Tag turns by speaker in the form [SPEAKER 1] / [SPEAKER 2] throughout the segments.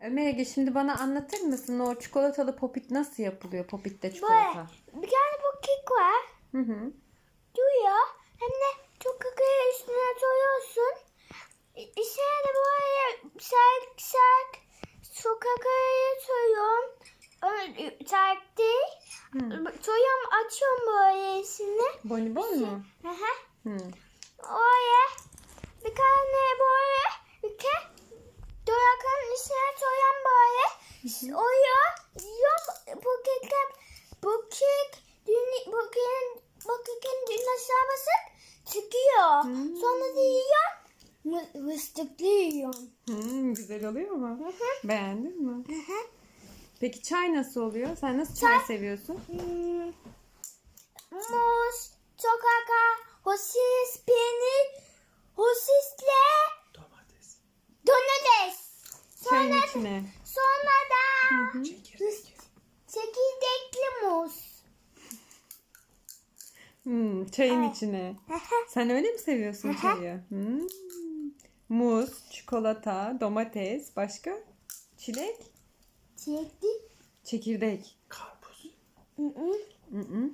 [SPEAKER 1] Ömer Ege şimdi bana anlatır mısın o çikolatalı popit nasıl yapılıyor popitte çikolata?
[SPEAKER 2] Böyle bir tane bu kek var.
[SPEAKER 1] Hı hı.
[SPEAKER 2] Duruyor. Hem de çok kakayı üstüne koyuyorsun. İçine de böyle serk serk su kakayı soyuyorum. Öyle Serk değil. Soyuyorum açıyorum böyle içine.
[SPEAKER 1] Bonibon mu?
[SPEAKER 2] Hı hı.
[SPEAKER 1] Hı.
[SPEAKER 2] Oraya bir tane böyle bir kek dolapın içine koyuyorum böyle. Kekler bu kek dünya, bu kekin bu kekin dünyasına basıp çıkıyor.
[SPEAKER 1] Hmm.
[SPEAKER 2] Sonra da yiyorum. Mı- Fıstıklı yiyorum.
[SPEAKER 1] Hmm, güzel oluyor mu?
[SPEAKER 2] Hı hı.
[SPEAKER 1] Beğendin mi?
[SPEAKER 2] Hı hı.
[SPEAKER 1] Peki çay nasıl oluyor? Sen nasıl çay,
[SPEAKER 2] Çay-
[SPEAKER 1] seviyorsun?
[SPEAKER 2] Hmm. Muz, çokaka, hosis, peynir, hosisle
[SPEAKER 3] Domates.
[SPEAKER 2] domates.
[SPEAKER 1] Çayın
[SPEAKER 2] Sonra, da
[SPEAKER 1] Hı hı.
[SPEAKER 3] Çekirdek.
[SPEAKER 2] çekirdekli muz.
[SPEAKER 1] Hmm, çayın
[SPEAKER 2] Ay.
[SPEAKER 1] içine. Sen öyle mi seviyorsun çayı? Hmm. Muz, çikolata, domates, başka? Çilek,
[SPEAKER 2] Çilekli.
[SPEAKER 1] çekirdek.
[SPEAKER 3] Karpuz.
[SPEAKER 2] Hı hı.
[SPEAKER 1] Hı hı.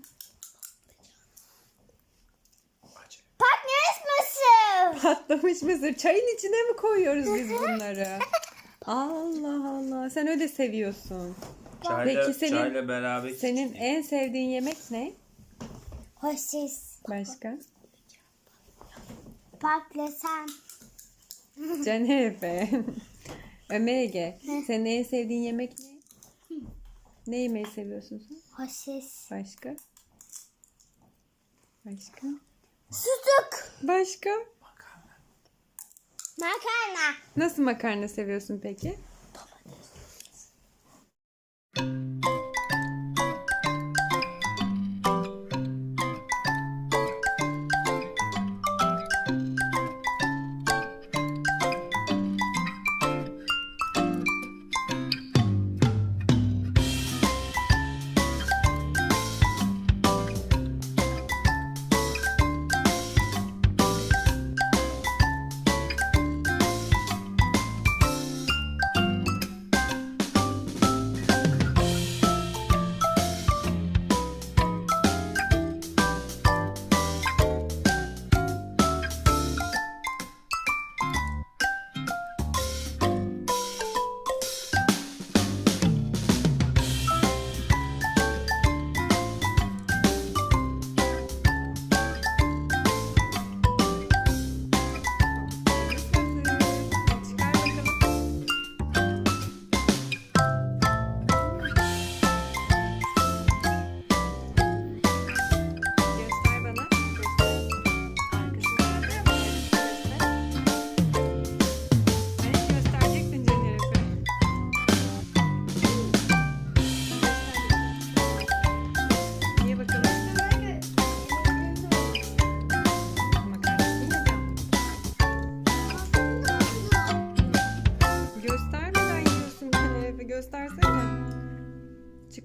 [SPEAKER 3] Acı.
[SPEAKER 2] Patates mısır.
[SPEAKER 1] Patlamış mısır. Çayın içine mi koyuyoruz biz bunları? Allah Allah. Sen öyle seviyorsun.
[SPEAKER 3] Çayla,
[SPEAKER 1] Peki senin-
[SPEAKER 3] çayla beraber
[SPEAKER 1] Senin en sevdiğin yemek ne?
[SPEAKER 2] Hosis.
[SPEAKER 1] Başka?
[SPEAKER 2] Patlıcan.
[SPEAKER 1] Canefe. Ömer Ege. Senin en sevdiğin yemek ne? Ne yemeği seviyorsun sen?
[SPEAKER 2] Hosis.
[SPEAKER 1] Başka? Başka?
[SPEAKER 2] Sucuk.
[SPEAKER 1] Başka?
[SPEAKER 3] Makarna.
[SPEAKER 1] Nasıl makarna seviyorsun peki?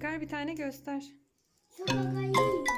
[SPEAKER 1] Çıkar bir tane göster.
[SPEAKER 2] Yiyorum.